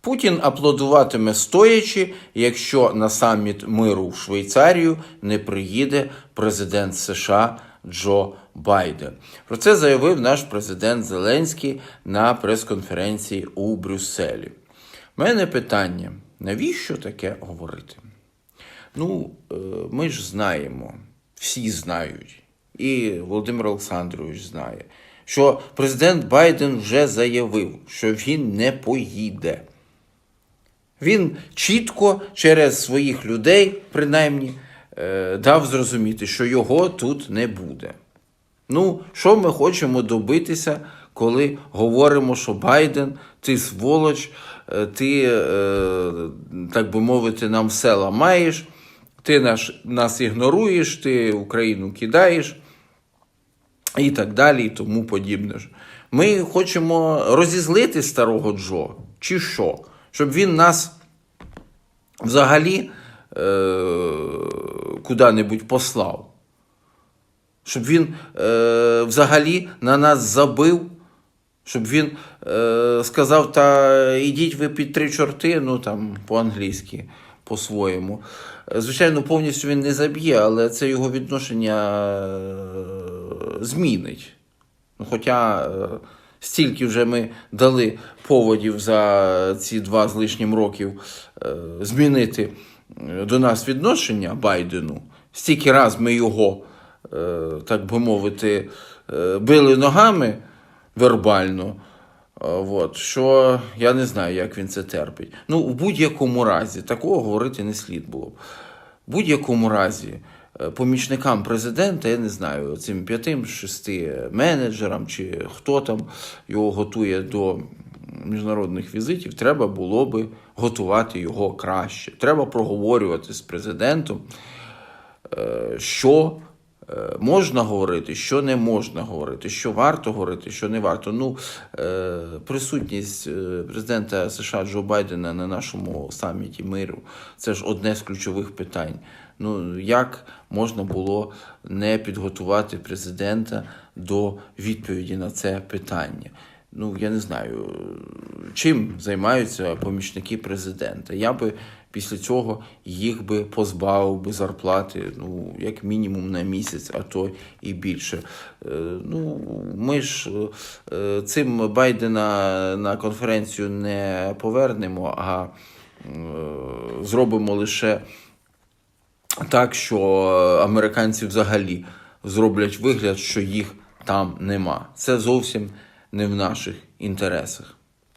Путін аплодуватиме стоячи, якщо на саміт миру в Швейцарію не приїде президент США Джо Байден. Про це заявив наш президент Зеленський на прес-конференції у Брюсселі. У мене питання: навіщо таке говорити? Ну, е, ми ж знаємо, всі знають, і Володимир Олександрович знає, що президент Байден вже заявив, що він не поїде. Він чітко через своїх людей, принаймні, е, дав зрозуміти, що його тут не буде. Ну, що ми хочемо добитися, коли говоримо, що Байден, ти сволоч, е, ти, е, так би мовити, нам все ламаєш, ти наш, нас ігноруєш, ти Україну кидаєш і так далі, і тому подібне. Ми хочемо розізлити старого Джо, чи що? Щоб він нас взагалі е, куди-небудь послав. Щоб він е, взагалі на нас забив, щоб він е, сказав, та ідіть ви під три чорти, ну там по-англійськи, по-своєму. Звичайно, повністю він не заб'є, але це його відношення е, змінить. Ну, Хоча е, стільки вже ми дали поводів за ці два з лишнім років е, змінити е, до нас відношення Байдену, стільки раз ми його, е, так би мовити, били ногами вербально. От, що я не знаю, як він це терпить. Ну, в будь-якому разі, такого говорити не слід було. В будь-якому разі, помічникам президента, я не знаю, цим п'ятим, шести менеджерам чи хто там його готує до міжнародних візитів, треба було би готувати його краще. Треба проговорювати з президентом, е, що е, можна говорити, що не можна говорити, що варто говорити, що не варто. Ну, е, присутність е, президента США Джо Байдена на нашому саміті миру це ж одне з ключових питань. Ну, як можна було не підготувати президента до відповіді на це питання? Ну, я не знаю, чим займаються помічники президента. Я би після цього їх би позбавив би зарплати, ну, як мінімум на місяць, а то і більше. Е, Ну, ми ж е, цим Байдена на конференцію не повернемо, а е, зробимо лише так, що американці взагалі зроблять вигляд, що їх там нема. Це зовсім не в наших інтересах.